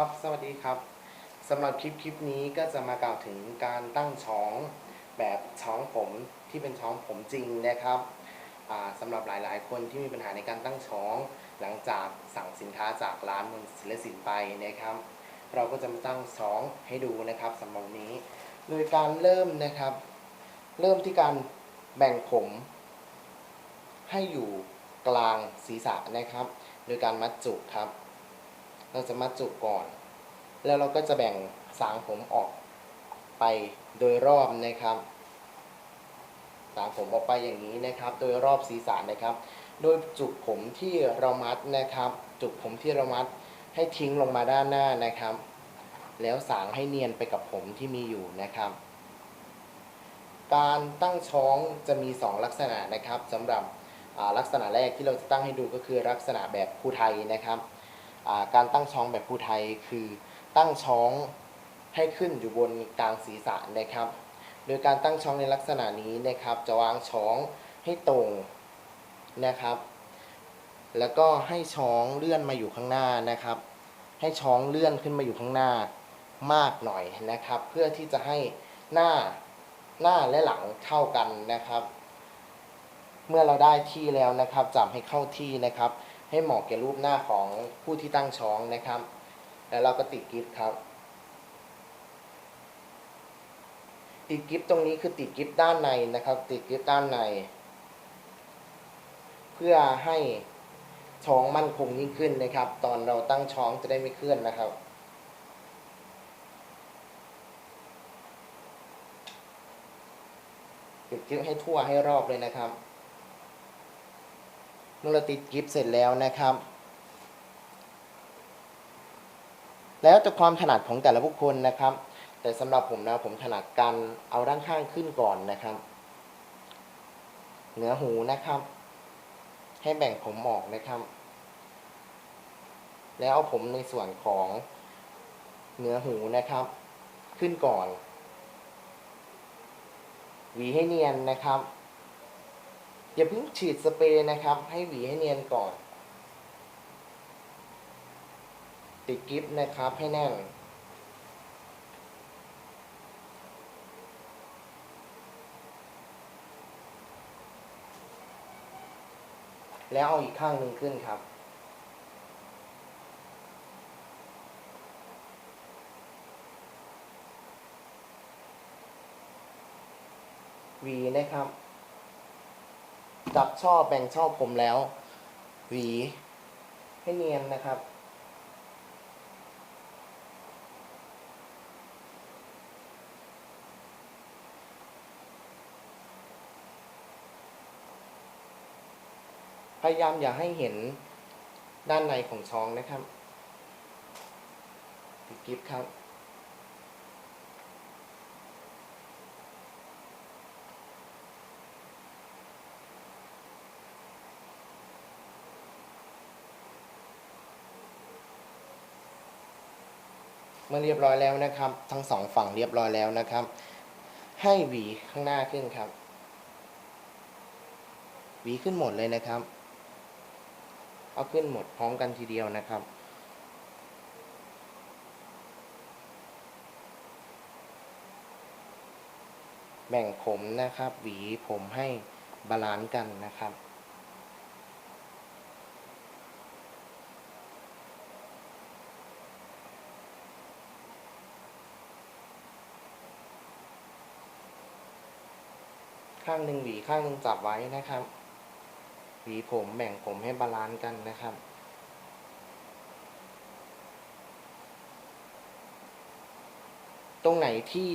ครับ สวัสดีครับสำหรับคลิปคลิปนี้ก็จะมากล่าวถึงการตั้งช้องแบบช้องผมที่เป็นช้องผมจริงนะครับสำหรับหลายๆ คนที่มีปัญหาในการตั้งช้อง หลังจากสั่งสินค้าจากร้านมนต์ศิลศิลป์ไปนะครับ เราก็จะมาตั้งช้องให้ดูนะครับสำหรับนี้ โดยการเริ่มนะครับ เริ่มที่การแบ่งผม ให้อยู่กลางศีรษะนะครับ โดยการมัดจุกครับ เราจะมัดจุกก่อน แล้วเราก็จะแบ่งสางผมออกไปโดยรอบนะครับ สางผมออกไปอย่างนี้นะครับ โดยรอบศีรษะนะครับ โดยจุกผมที่เรามัดนะครับ จุกผมที่เรามัดให้ทิ้งลงมาด้านหน้านะครับ แล้วสางให้เนียนไปกับผมที่มีอยู่นะครับ การตั้งช้องจะมี 2 ลักษณะนะครับสำหรับลักษณะแรกที่เราจะตั้งให้ดูก็คือลักษณะแบบภูไทยนะครับ การตั้งช้องแบบภูไทยคือตั้งช้องให้ขึ้นอยู่บนกลางศีรษะนะครับ โดยการตั้งช้องในลักษณะนี้นะครับ จะวางช้องให้ตรงนะครับ แล้วก็ให้ช้องเลื่อนมาอยู่ข้างหน้านะครับ ให้ช้องเลื่อนขึ้นมาอยู่ข้างหน้ามากหน่อยนะครับ เพื่อที่จะให้หน้าหน้าและหลังเท่ากันนะครับ เมื่อเราได้ที่แล้วนะครับจับให้เข้าที่นะครับ ให้เหมาะแก่รูปหน้าของผู้ที่ตั้งช้องนะครับ แล้วเราก็ติดกิฟต์ครับ ติดกิฟต์ตรงนี้คือติดกิฟต์ด้านในนะครับ ติดกิฟต์ด้านใน เพื่อให้ช้องมั่นคงยิ่งขึ้นนะครับ ตอนเราตั้งช้องจะได้ไม่เคลื่อนนะครับติดกิฟต์ให้ทั่วให้รอบเลยนะครับ เมื่อเราติดกิฟต์เสร็จแล้วนะครับ แล้วแต่ความถนัดของแต่ละบุคคลนะครับ แต่สำหรับผมนะผมถนัดการเอาด้านข้างขึ้นก่อนนะครับ เหนือหูนะครับ ให้แบ่งผมออกนะครับ แล้วเอาผมในส่วนของเหนือหูนะครับ ขึ้นก่อนหวีให้เนียนนะครับ อย่าเพิ่งฉีดสเปรย์นะครับ ให้หวีให้เนียนก่อน ติดกิฟต์นะครับให้แน่น แล้วเอาอีกข้างหนึ่งขึ้นครับหวีนะครับ จับช่อแบ่งช่อผมแล้ว หวีให้เนียนนะครับ พยายามอย่าให้เห็นด้านในของช้องนะครับติดกิฟต์ครับ เมื่อเรียบร้อยแล้วนะครับ ทั้งสองฝั่งเรียบร้อยแล้วนะครับ ให้หวีข้างหน้าขึ้นครับ หวีขึ้นหมดเลยนะครับ เอาขึ้นหมดพร้อมกันทีเดียวนะครับแบ่งผมนะครับ หวีผมให้บาลานซ์กันนะครับ ข้างหนึ่งหวีข้างหนึ่งจับไว้นะครับ หวีผมแบ่งผมให้บาลานซ์กันนะครับ ตรงไหนที่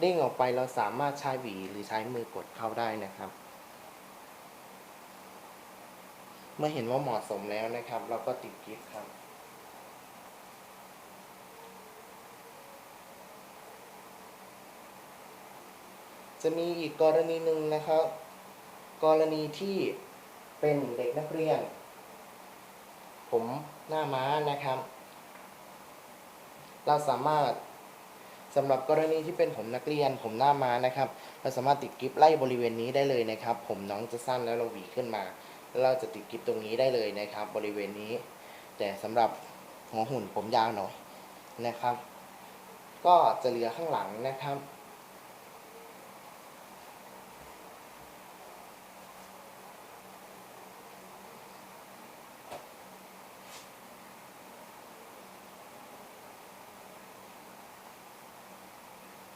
เด้งออกไปเราสามารถใช้หวีหรือใช้มือกดเข้าได้นะครับ เมื่อเห็นว่าเหมาะสมแล้วนะครับ เราก็ติดกิฟต์ครับ จะมีอีกกรณีหนึ่งนะครับ กรณีที่เป็นเด็กนักเรียน ผมหน้าม้านะครับ เราสามารถสำหรับกรณีที่เป็นผมนักเรียน ผมหน้าม้านะครับ เราสามารถติดกิฟไล่บริเวณนี้ได้เลยนะครับ ผมน้องจะสั้นแล้วเราหวีขึ้นมา เราจะติดกิฟต์ตรงนี้ได้เลยนะครับ บริเวณนี้ แต่สำหรับหัวหุ่นผมยาวหน่อยนะครับ ก็จะเหลือข้างหลังนะครับ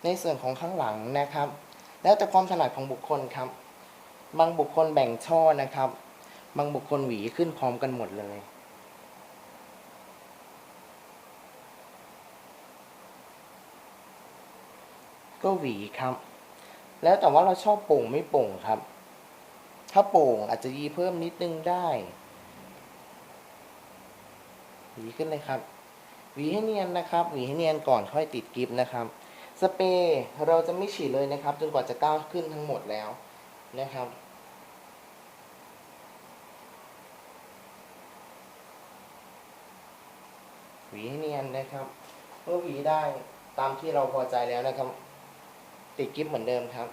ในส่วนของข้างหลังนะครับ แล้วแต่ความถนัดของบุคคลครับ บางบุคคลแบ่งช่อนะครับ บางบุคคลหวีขึ้นพร้อมกันหมดเลยก็หวีครับ แล้วแต่ว่าเราชอบโป่งไม่โป่งครับ ถ้าโป่งอาจจะยีเพิ่มนิดนึงได้หวีขึ้นเลยครับ หวีให้เนียนนะครับ หวีให้เนียนก่อนค่อยติดกิฟต์นะครับ สเปรย์เราจะไม่ฉีดเลยนะครับ จนกว่าจะก้าวขึ้นทั้งหมดแล้วนะครับ หวีให้เนียนนะครับเมื่อหวีได้ตามที่เราพอใจแล้วนะครับ ติดกิ๊บเหมือนเดิมครับ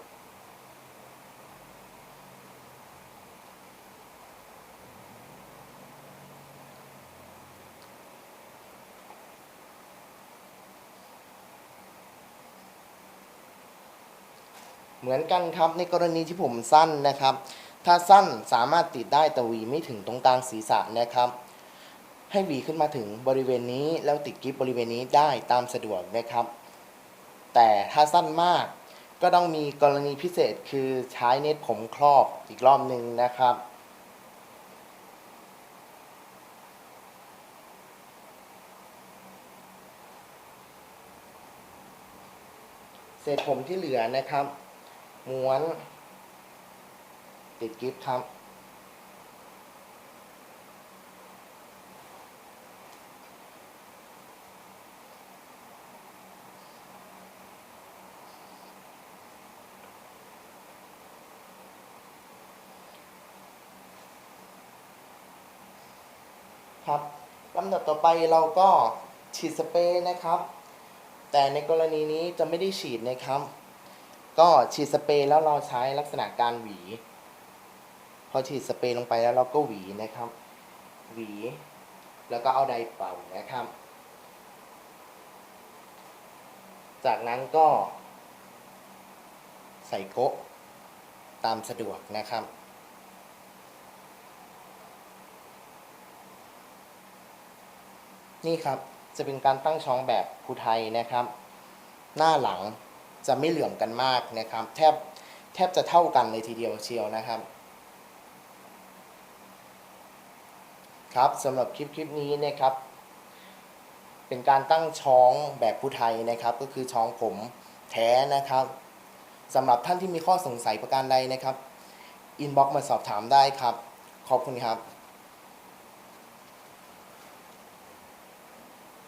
เหมือนกันครับในกรณีที่ผมสั้นนะครับ ถ้าสั้นสามารถติดได้แต่หวีไม่ถึงตรงกลางศีรษะนะครับ ให้หวีขึ้นมาถึงบริเวณนี้แล้วติดกิฟบริเวณนี้ได้ตามสะดวกนะครับ แต่ถ้าสั้นมากก็ต้องมีกรณีพิเศษคือใช้เน็ตผมครอบอีกรอบหนึ่งนะครับเศษผมที่เหลือนะครับ ม้วน ติดกิฟต์ครับ ครับลำดับต่อไปเราก็ฉีดสเปรย์นะครับ แต่ในกรณีนี้จะไม่ได้ฉีดนะครับ ก็ฉีดสเปรย์แล้วเราใช้ลักษณะการหวี พอฉีดสเปรย์ลงไปแล้วเราก็หวีนะครับ หวี แล้วก็เอาไดร์เป่านะครับ จากนั้นก็ ใส่โกะตามสะดวกนะครับนี่ครับจะเป็นการตั้งช้องแบบภูไทยนะครับ หน้าหลัง จะไม่เหลื่อมกันมากนะครับ แทบแทบจะเท่ากันเลยทีเดียวเชียวนะครับ ครับสำหรับคลิปคลิปนี้นะครับ เป็นการตั้งช้องแบบภูไทยนะครับ ก็คือช้องผมแท้นะครับสำหรับท่านที่มีข้อสงสัยประการใดนะครับอินบ็อกซ์มาสอบถามได้ครับ ขอบคุณครับ